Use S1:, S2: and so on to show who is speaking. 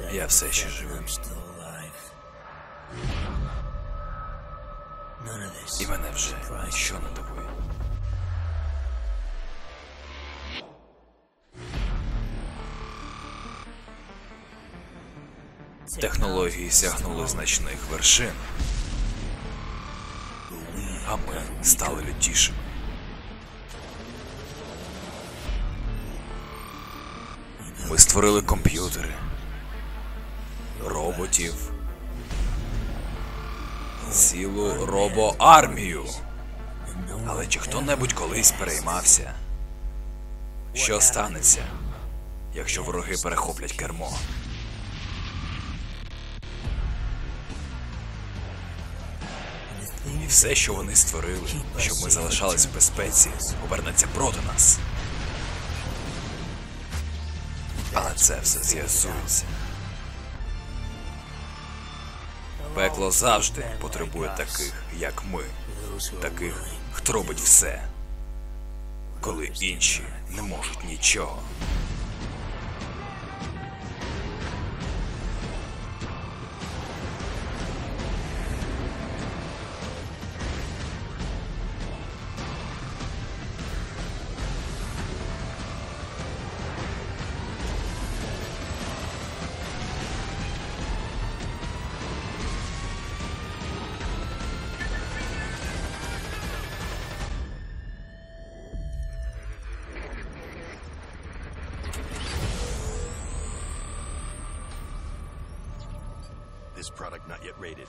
S1: Я все ще живий. І мене вже ніщо не дивує. Технології сягнули значних вершин, а ми стали лютішими. Ми створили комп'ютери, роботів, цілу робоармію. Але чи хто-небудь колись переймався? Що станеться, якщо вороги перехоплять кермо? І все, що вони створили, щоб ми залишались в безпеці, обернеться проти нас. Але це все з'ясується. Пекло завжди потребує таких, як ми, таких, хто робить все, коли інші не можуть нічого.
S2: This product not yet rated.